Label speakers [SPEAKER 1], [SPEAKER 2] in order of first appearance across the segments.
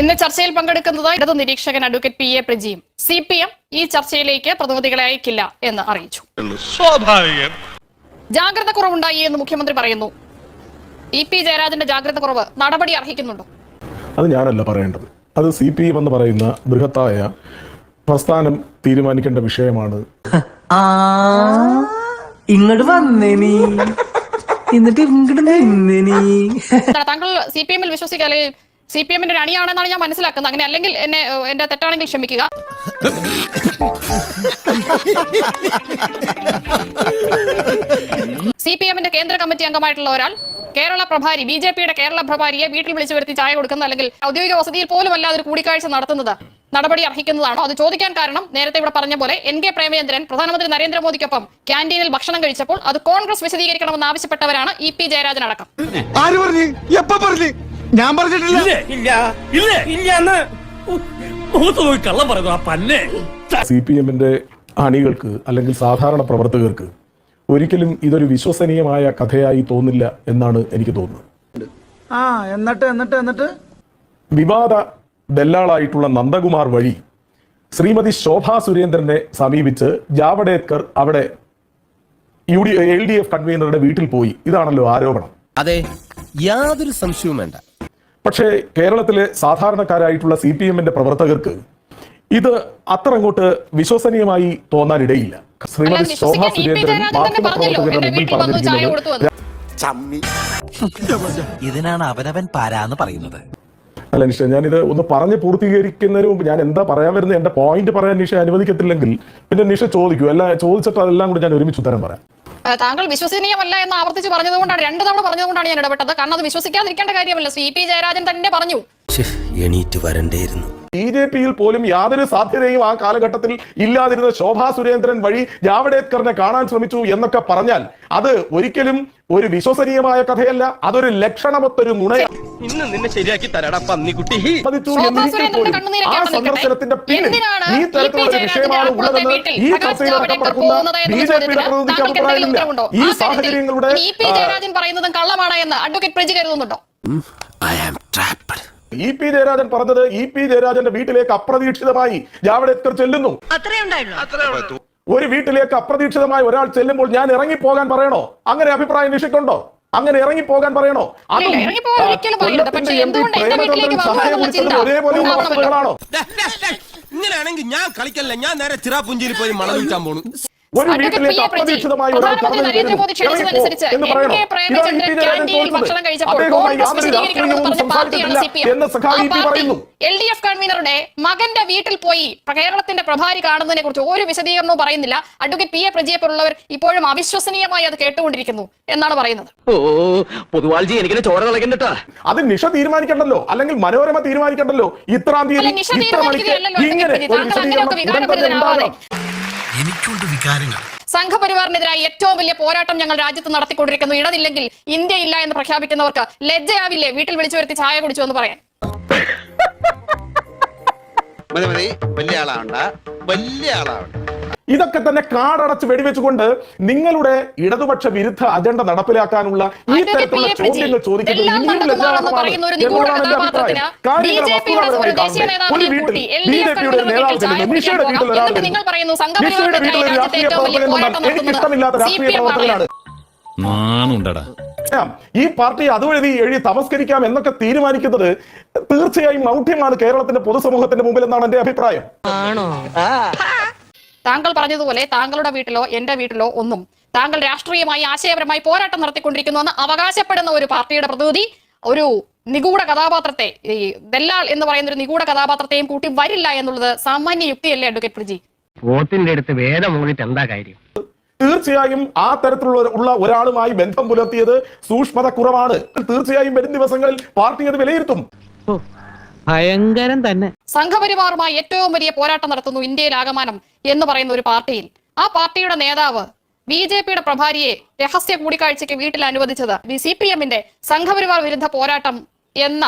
[SPEAKER 1] ഇന്ന് ചർച്ചയിൽ പങ്കെടുക്കുന്നത് ഇടതു നിരീക്ഷകൻ അഡ്വക്കേറ്റ് പി എ പ്രജിയും സി പി എം ഈ ചർച്ചയിലേക്ക് പ്രതിനിധികളെ അയക്കില്ല എന്ന് അറിയിച്ചു.
[SPEAKER 2] സ്വാഭാവികം.
[SPEAKER 1] ജാഗ്രത കുറവുണ്ടായി എന്ന് മുഖ്യമന്ത്രി പറയുന്നു. ഇ പി ജയരാജന്റെ ജാഗ്രത കുറവ് നടപടി അർഹിക്കുന്നുണ്ടോ?
[SPEAKER 3] അത് ഞാനല്ല പറയേണ്ടത്. അത് സി പി എം എന്ന് പറയുന്ന ബൃഹത്തായ പ്രസ്ഥാനം തീരുമാനിക്കേണ്ട വിഷയമാണ്.
[SPEAKER 4] ആ ഇങ്ങോട്ട് വന്നേ നീ. എന്നിട്ട് ഇങ്ങോട്ട്
[SPEAKER 1] താങ്കൾ സി പി എമ്മിൽ അല്ലെങ്കിൽ സി പി എമ്മിന്റെ ഒരു അണിയാണെന്നാണ് ഞാൻ മനസ്സിലാക്കുന്നത്. അങ്ങനെ അല്ലെങ്കിൽ എന്നെ എന്റെ തെറ്റാണെങ്കിൽ ക്ഷമിക്കുക. സി പി എമ്മിന്റെ കേന്ദ്ര കമ്മിറ്റി അംഗമായിട്ടുള്ള ഒരാൾ കേരള പ്രഭാരി ബി ജെ പിയുടെ കേരള പ്രഭാരിയെ വീട്ടിൽ വിളിച്ചു വരുത്തി ചായ കൊടുക്കുന്ന അല്ലെങ്കിൽ ഔദ്യോഗിക വസതിയിൽ പോലും അല്ലാതെ ഒരു കൂടിക്കാഴ്ച നടത്തുന്നത് നടപടി അർഹിക്കുന്നതാണോ? അത് ചോദിക്കാൻ കാരണം നേരത്തെ ഇവിടെ പറഞ്ഞ പോലെ എൻ കെ പ്രേമചന്ദ്രൻ പ്രധാനമന്ത്രി നരേന്ദ്രമോദിക്കൊപ്പം ക്യാന്റീനിൽ ഭക്ഷണം കഴിച്ചപ്പോൾ അത് കോൺഗ്രസ് വിശദീകരിക്കണമെന്ന് ആവശ്യപ്പെട്ടവരാണ് ഇ പി ജയരാജൻ അടക്കം.
[SPEAKER 2] ഞാൻ പറഞ്ഞിട്ടില്ല.
[SPEAKER 5] ഇല്ല ഇല്ല ഇല്ല എന്ന് മുഖത്ത് കള്ളം പറയുന്നു ആ പന്നെ.
[SPEAKER 3] സി പി എമ്മിന്റെ അണികൾക്ക് അല്ലെങ്കിൽ സാധാരണ പ്രവർത്തകർക്ക് ഒരിക്കലും ഇതൊരു വിശ്വസനീയമായ കഥയായി തോന്നില്ല എന്നാണ് എനിക്ക് തോന്നുന്നത്.
[SPEAKER 6] ആ എന്നിട്ട് എന്നിട്ട് എന്നിട്ട്?
[SPEAKER 3] വിവാദ ദല്ലാളായിട്ടുള്ള നന്ദകുമാർ വഴി ശ്രീമതി ശോഭാ സുരേന്ദ്രനെ സമീപിച്ച് ജാവഡേക്കർ അവിടെ U D L D F കൺവീനറുടെ വീട്ടിൽ പോയി. ഇതാണല്ലോ ആരോപണം.
[SPEAKER 7] അതെ യാതൊരു സംശയവും വേണ്ട.
[SPEAKER 3] പക്ഷേ കേരളത്തിലെ സാധാരണക്കാരായിട്ടുള്ള സി പി എമ്മിന്റെ പ്രവർത്തകർക്ക് ഇത് അത്ര അങ്ങോട്ട് വിശ്വസനീയമായി തോന്നാനിടയില്ല. ശ്രീമതി ശോഭാ സുരേന്ദ്രൻ
[SPEAKER 1] മാധ്യമ തന്നെ പറഞ്ഞല്ലോ.
[SPEAKER 3] മാധ്യമപ്രവർത്തകരുടെ മുമ്പിൽ
[SPEAKER 1] ചായ കൊടുത്തു
[SPEAKER 3] പറഞ്ഞിരിക്കുന്നത്
[SPEAKER 8] ഇതിനാണ് അവനവൻ പാരാന്ന് പറയുന്നത്.
[SPEAKER 3] അല്ല നിഷ ഞാനിത് ഒന്ന് പറഞ്ഞ് പൂർത്തീകരിക്കുന്നതിന് മുമ്പ് ഞാൻ എന്താ പറയാൻ വരുന്നത്? എന്റെ പോയിന്റ് പറയാൻ നിഷ അനുവദിക്കത്തില്ലെങ്കിൽ പിന്നെ നിഷ ചോദിക്കൂ. അല്ല ചോദിച്ചിട്ട് അതെല്ലാം കൂടി ഞാൻ ഒരുമിച്ച് ഉത്തരം പറയാം.
[SPEAKER 1] താങ്കൾ വിശ്വസനീയമല്ല എന്ന് ആവർത്തിച്ച് പറഞ്ഞതുകൊണ്ടാണ് രണ്ടു തവണ പറഞ്ഞതുകൊണ്ടാണ് ഞാൻ ഇടപെട്ടത്. കാരണം അത് വിശ്വസിക്കാതിരിക്കേണ്ട കാര്യമല്ല. സി പി ജയരാജൻ തന്നെ പറഞ്ഞു.
[SPEAKER 7] എണീറ്റ് വരണ്ടേയിരുന്നു.
[SPEAKER 3] ബി ജെ പിയിൽ പോലും യാതൊരു സാധ്യതയും ആ കാലഘട്ടത്തിൽ ഇല്ലാതിരുന്ന ശോഭാ സുരേന്ദ്രൻ വഴി ജാവഡേക്കറിനെ കാണാൻ ശ്രമിച്ചു എന്നൊക്കെ പറഞ്ഞാൽ അത് ഒരിക്കലും ഒരു വിശ്വസനീയമായ കഥയല്ല അതൊരു ലക്ഷണമൊത്തൊരു നുണയാണ്
[SPEAKER 7] ഇന്ന് നിന്നെ ശരിയാക്കി തരടാ പന്നിക്കുട്ടി.
[SPEAKER 3] ആ സന്ദർശനത്തിന്റെ പിന്നിൽ
[SPEAKER 1] എന്തിനാണ്
[SPEAKER 3] ഈ തരത്തിലുള്ള ഒരു വിഷയമാണ് ഉള്ളതെന്ന്
[SPEAKER 1] വീട്ടിൽ
[SPEAKER 3] ഈ ചർച്ചയിൽ
[SPEAKER 1] ജാവ്ദേക്കർ
[SPEAKER 3] അടക്കപ്പെടുന്ന ബി ജെ പിയുടെ പ്രതിനിധിക്ക് അഭിപ്രായമില്ല ഈ സാഹചര്യങ്ങളുടെ
[SPEAKER 1] പറയുന്നതും കള്ളമാണ് എന്ന് അഡ്വക്കേറ്റ് പ്രജി കരുതുന്നുണ്ടോ
[SPEAKER 7] I am trapped
[SPEAKER 3] E P Jayarajan പറഞ്ഞത് ഇ പി ജയരാജന്റെ വീട്ടിലേക്ക് അപ്രതീക്ഷിതമായി ജാവഡേക്കർ ചെല്ലുന്നു? ഒരു വീട്ടിലേക്ക് അപ്രതീക്ഷിതമായി ഒരാൾ ചെല്ലുമ്പോൾ ഞാൻ ഇറങ്ങിപ്പോകാൻ പറയണോ? അങ്ങനെ അഭിപ്രായം നിഷിക്കുണ്ടോ അങ്ങനെ ഇറങ്ങി പോകാൻ പറയണോ അതും. കൊല്ലത്തിന്റെ എം പി പ്രേമചന്ദ്രൻ സഹായം. വസ്തുതകളാണോ
[SPEAKER 7] ഇങ്ങനെയാണെങ്കിൽ ഞാൻ കളിക്കല്ല? ഞാൻ നേരെ ചിറാപുഞ്ചിയിൽ പോയി മണം വിൽക്കാൻ പോണു.
[SPEAKER 3] ഒരു ഒരാൾ പറയുന്നു.
[SPEAKER 1] എൽ ഡി എഫ് കൺവീനറുടെ മകന്റെ വീട്ടിൽ പോയി കേരളത്തിന്റെ പ്രഭാരി കാണുന്നതിനെ കുറിച്ച് ഒരു വിശദീകരണവും പറയുന്നില്ല. അഡ്വക്കേറ്റ് പി എ പ്രജയെ പോലുള്ളവർ ഇപ്പോഴും അവിശ്വസനീയമായി അത് കേട്ടുകൊണ്ടിരിക്കുന്നു എന്നാണ് പറയുന്നത്.
[SPEAKER 5] ഓ പൊതുവാൾജി എനിക്ക് ചോര
[SPEAKER 3] അത് നിഷ തീരുമാനിക്കണ്ടല്ലോ. അല്ലെങ്കിൽ മനോരമ തീരുമാനിക്കണ്ടല്ലോ. ഇത്രാം തീയതി
[SPEAKER 1] നിഷ
[SPEAKER 3] ഇത്ര മണിക്ക്
[SPEAKER 1] തീരുമാനിക്കുകയല്ലല്ലോ
[SPEAKER 3] ഇങ്ങനെ ഒരു വിശദീകരണം
[SPEAKER 8] എനിക്കുണ്ട് വികാരങ്ങൾ.
[SPEAKER 1] സംഘപരിവാറിനെതിരായി ഏറ്റവും വലിയ പോരാട്ടം ഞങ്ങൾ രാജ്യത്ത് നടത്തിക്കൊണ്ടിരിക്കുന്നു. ഇടതില്ലെങ്കിൽ ഇന്ത്യ ഇല്ല എന്ന് പ്രഖ്യാപിക്കുന്നവർക്ക് ലജ്ജയാവില്ലേ? വീട്ടിൽ വിളിച്ചു വരുത്തി ചായ കുടിച്ചു എന്ന് പറയാൻ.
[SPEAKER 9] മതി മതി. വലിയ ആളാവണ്ട. വലിയ ആളാവണ്ട.
[SPEAKER 3] ഇതൊക്കെ തന്നെ കാടടച്ച് വെടിവെച്ചുകൊണ്ട് നിങ്ങളുടെ ഇടതുപക്ഷ വിരുദ്ധ അജണ്ട നടപ്പിലാക്കാനുള്ള ഈ തരത്തിലുള്ള ചോദ്യങ്ങൾ ചോദിക്കുന്നത് രാഷ്ട്രീയ പ്രവർത്തകനാണ്.
[SPEAKER 8] നാണുണ്ടടാ.
[SPEAKER 3] ഈ പാർട്ടി അതുവഴി എഴുതി തമസ്കരിക്കാം എന്നൊക്കെ തീരുമാനിക്കുന്നത് തീർച്ചയായും മൗഢ്യമാണ് കേരളത്തിന്റെ പൊതുസമൂഹത്തിന്റെ മുമ്പിൽ എന്നാണ് എന്റെ അഭിപ്രായം.
[SPEAKER 1] താങ്കൾ പറഞ്ഞതുപോലെ താങ്കളുടെ വീട്ടിലോ എന്റെ വീട്ടിലോ ഒന്നും താങ്കൾ രാഷ്ട്രീയമായി ആശയപരമായി പോരാട്ടം നടത്തിക്കൊണ്ടിരിക്കുന്നു എന്ന് അവകാശപ്പെടുന്ന ഒരു പാർട്ടിയുടെ പ്രതിനിധി ഒരു നിഗൂഢ കഥാപാത്രത്തെ ഈ ദല്ലാൾ എന്ന് പറയുന്ന ഒരു നിഗൂഢ കഥാപാത്രത്തെയും കൂട്ടി വരില്ല എന്നുള്ളത് സാമാന്യ യുക്തിയല്ലേ അഡ്വക്കേറ്റ് പ്രജി
[SPEAKER 5] വോട്ടിന്റെ അടുത്ത് വേദം എന്താ കാര്യം?
[SPEAKER 3] തീർച്ചയായും ആ തരത്തിലുള്ള ഉള്ള ഒരാളുമായി ബന്ധം പുലർത്തിയത് സൂക്ഷ്മത കുറവാണ്. തീർച്ചയായും വരും ദിവസങ്ങളിൽ പാർട്ടി അത് വിലയിരുത്തും.
[SPEAKER 6] ഭയങ്കരം തന്നെ.
[SPEAKER 1] സംഘപരിവാറുമായി ഏറ്റവും വലിയ പോരാട്ടം നടത്തുന്നു ഇന്ത്യയിൽ ആകമാനം എന്ന് പറയുന്ന ഒരു പാർട്ടിയിൽ. ആ പാർട്ടിയുടെ നേതാവ് ബി ജെ പിയുടെ പ്രഭാരിയെ രഹസ്യ കൂടിക്കാഴ്ചയ്ക്ക് വീട്ടിൽ അനുവദിച്ചത് സി പി എമ്മിന്റെ സംഘപരിവാർ വിരുദ്ധ പോരാട്ടം എന്ന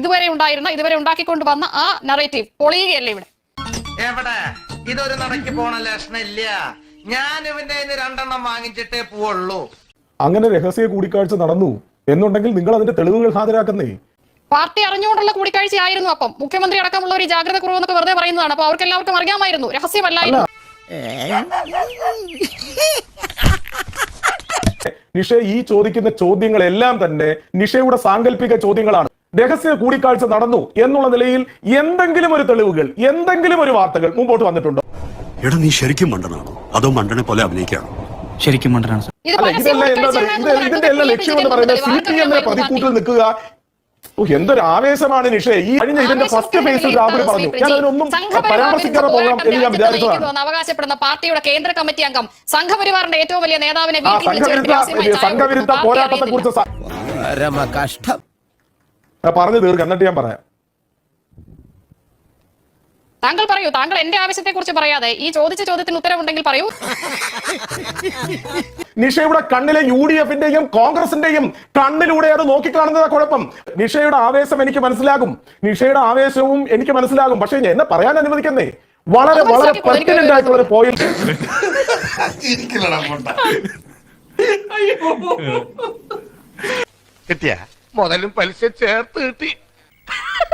[SPEAKER 1] ഇതുവരെ ഉണ്ടായിരുന്ന ഇതുവരെ ഉണ്ടാക്കിക്കൊണ്ട് വന്ന ആ നറേറ്റീവ് പൊളിയുകയല്ലേ ഇവിടെ?
[SPEAKER 9] എവിടെ? ഇതൊരു നടക്ക് പോണ ലക്ഷണില്ല. ഞാൻ ഇവന്റെ രണ്ടെണ്ണം വാങ്ങിച്ചിട്ടേ പോവുള്ളൂ.
[SPEAKER 3] അങ്ങനെ രഹസ്യ കൂടിക്കാഴ്ച നടന്നു എന്നുണ്ടെങ്കിൽ നിങ്ങൾ അതിന്റെ തെളിവുകൾ ഹാജരാക്കുന്നേ.
[SPEAKER 1] പാർട്ടി അറിഞ്ഞുകൊണ്ടുള്ള കൂടിക്കാഴ്ചയായിരുന്നു അപ്പം. മുഖ്യമന്ത്രി അടക്കമുള്ള ഒരു ജാഗ്രത കുറവെന്നൊക്കെ വെറുതെ പറയുന്നതാണ്. അപ്പൊ അവർക്ക് എല്ലാവർക്കും അറിയാമായിരുന്നു. രഹസ്യമല്ലായിരുന്നു
[SPEAKER 3] നിഷ ഈ ചോദിക്കുന്ന ചോദ്യങ്ങളെല്ലാം തന്നെ നിഷയുടെ സാങ്കല്പിക ചോദ്യങ്ങളാണ്. രഹസ്യ കൂടിക്കാഴ്ച നടന്നു എന്നുള്ള നിലയിൽ എന്തെങ്കിലും ഒരു തെളിവുകൾ എന്തെങ്കിലും ഒരു വാർത്തകൾ മുമ്പോട്ട് വന്നിട്ടുണ്ടോ?
[SPEAKER 8] എടാ നീ ശരിക്കും മണ്ടനാണോ? അതോ മണ്ടനെ പോലെ അഭിനയിക്കാണോ
[SPEAKER 6] ശരിക്കും മണ്ടനാണ്
[SPEAKER 3] ഇതിന്റെ എല്ലാം ലക്ഷ്യം എന്ന് പറയുന്നത് സി പി എമ്മിനെ പ്രതിക്കൂട്ടിൽ നിൽക്കുക എന്തൊരു ആവേശമാണ് നിഷേ. ഈ കഴിഞ്ഞ ഇതിന്റെ ഫസ്റ്റ് ഫേസിൽ രാഹുൽ പറഞ്ഞു. ഞാൻ അതിനൊന്നും പരാമർശിക്കാതെ പോകാം എന്ന് ഞാൻ വിചാരിച്ചതാണ്.
[SPEAKER 1] അവകാശപ്പെടുന്ന പാർട്ടിയുടെ കേന്ദ്ര കമ്മിറ്റി അംഗം സംഘപരിവാറിന്റെ ഏറ്റവും വലിയ നേതാവിനെ
[SPEAKER 3] സംഘവിരുദ്ധ. പോരാട്ടത്തെ കുറിച്ച് പറഞ്ഞു തീർക്കാം. എന്നിട്ട് ഞാൻ പറയാം.
[SPEAKER 1] താങ്കൾ പറയൂ താങ്കൾ എന്റെ ആവശ്യത്തെ കുറിച്ച് പറയാതെ ഈ ചോദിച്ച ചോദ്യത്തിന് ഉത്തരവുണ്ടെങ്കിൽ പറയൂ.
[SPEAKER 3] നിഷയുടെ കണ്ണിലെ യു ഡി എഫിന്റെയും കോൺഗ്രസിന്റെയും കണ്ണിലൂടെ അത് നോക്കിക്കാണുന്നത് കുഴപ്പം. നിഷയുടെ ആവേശം എനിക്ക് മനസ്സിലാകും. നിഷയുടെ ആവേശവും എനിക്ക് മനസ്സിലാകും. പക്ഷെ എന്നെ പറയാൻ അനുവദിക്കുന്നേ. വളരെ വളരെ
[SPEAKER 1] പെർട്ടിനായിട്ടുള്ള കൊടുക്കുക.
[SPEAKER 3] പെർട്ടിനന്റ് ആയിട്ടുള്ള ഒരു പോയിന്റ്
[SPEAKER 2] കിട്ടിയ? മുതലും പലിശ ചേർത്ത് കിട്ടി.